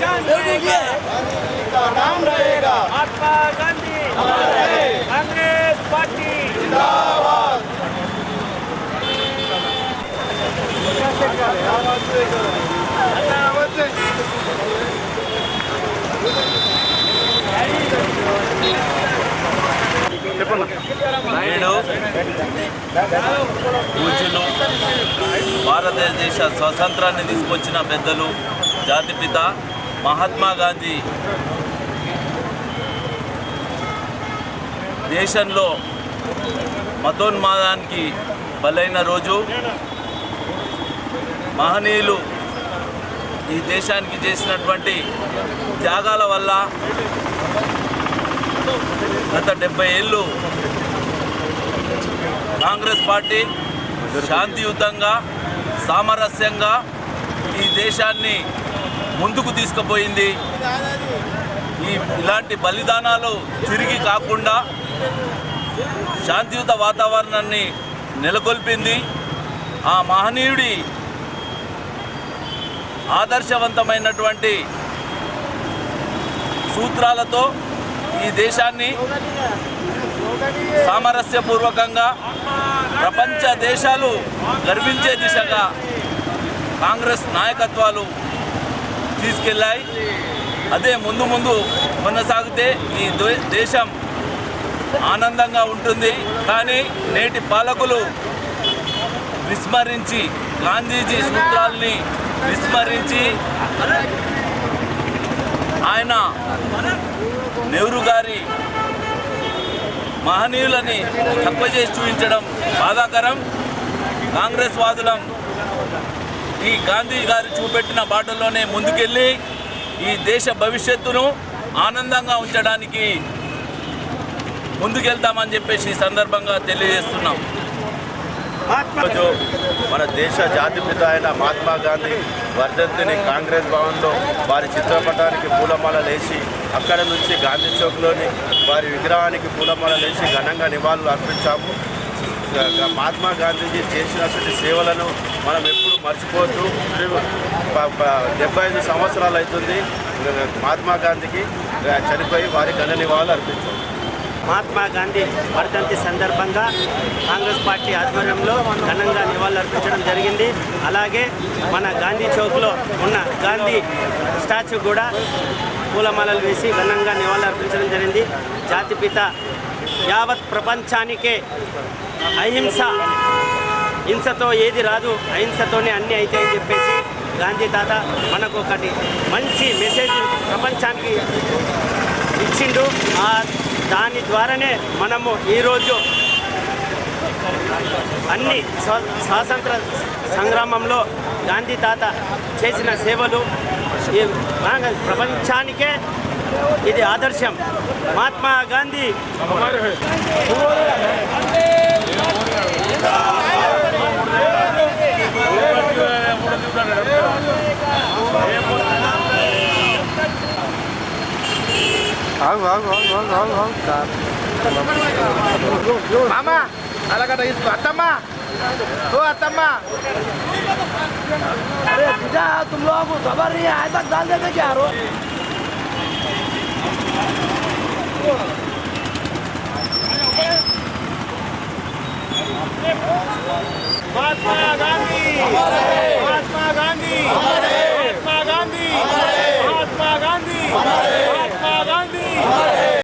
निशान रहेगा का नाम रहेगा महात्मा गांधी कांग्रेस पार्टी నేడు పూజ్యులు భారతదేశ స్వాతంత్రాన్ని తీసుకొచ్చిన పెద్దలు జాతిపిత మహాత్మా గాంధీ దేశంలో మతోన్మాదానికి బలైన రోజు. మహనీయులు ఈ దేశానికి చేసినటువంటి త్యాగాల వల్ల గత డెబ్బై ఏళ్ళు కాంగ్రెస్ పార్టీ శాంతియుతంగా సామరస్యంగా ఈ దేశాన్ని ముందుకు తీసుకుపోయింది. ఈ ఇలాంటి బలిదానాలు తిరిగి కాకుండా శాంతియుత వాతావరణాన్ని నెలకొల్పింది. ఆ మహనీయుడి ఆదర్శవంతమైనటువంటి సూత్రాలతో ఈ దేశాన్ని సామరస్యపూర్వకంగా ప్రపంచ దేశాలు గర్వించే దిశగా కాంగ్రెస్ నాయకత్వాలు తీసుకెళ్ళాయి. అదే ముందు ముందు కొనసాగితే ఈ దే- దేశం ఆనందంగా ఉంటుంది. కానీ నేటి పాలకులు విస్మరించి గాంధీజీ సూత్రాల్ని విస్మరించి ఆయన నెహ్రూ గారి మహనీయులని తక్కువ చేసి చూపించడం బాధాకరం. కాంగ్రెస్ వాదులం ఈ గాంధీ గారు చూపెట్టిన బాటల్లోనే ముందుకెళ్ళి ఈ దేశ భవిష్యత్తును ఆనందంగా ఉంచడానికి ముందుకెళ్తామని చెప్పేసి ఈ సందర్భంగా తెలియజేస్తున్నాం. ఈరోజు మన దేశ జాతిపిత అయిన మహాత్మా గాంధీ వర్ధంతిని కాంగ్రెస్ భవన్లో వారి చిత్రపటానికి పూలమాల లేచి అక్కడ నుంచి గాంధీ చౌక్లోని వారి విగ్రహానికి పూలమాల లేచి ఘనంగా నివాళులు అర్పించాము. మహాత్మా గాంధీజీ చేసినటువంటి సేవలను మనం ఎప్పుడు మర్చిపోతూ డెబ్బై ఐదు సంవత్సరాలు అవుతుంది. మహాత్మా గాంధీకి చనిపోయి వారి ఘన నివాళులు అర్పించారు మహాత్మా గాంధీ వర్ధంతి సందర్భంగా కాంగ్రెస్ పార్టీ ఆధ్వర్యంలో ఘనంగా నివాళులర్పించడం జరిగింది. అలాగే మన గాంధీ చౌక్లో ఉన్న గాంధీ స్టాచ్యూ కూడా పూలమాలలు వేసి ఘనంగా నివాళులర్పించడం జరిగింది. జాతిపిత యావత్ ప్రపంచానికే అహింస. హింసతో ఏది రాదు అహింసతోనే అన్నీ అవుతాయని చెప్పేసి గాంధీ తాత మనకు ఒకటి మంచి మెసేజ్ ప్రపంచానికి ఇచ్చిండు. ఆ దాని ద్వారానే మనము ఈరోజు అన్ని స్వాతంత్ర సంగ్రామంలో గాంధీ తాత చేసిన సేవలు ప్రపంచానికే ఇది ఆదర్శం. महात्मा गांधी हमारे Vâng, vâng, vâng, vâng, vâng, vâng. Dạ. Mama, ala kata itu atama. अरे भैया तुम लोग खबर नहीं आज तक डाल देते क्या रो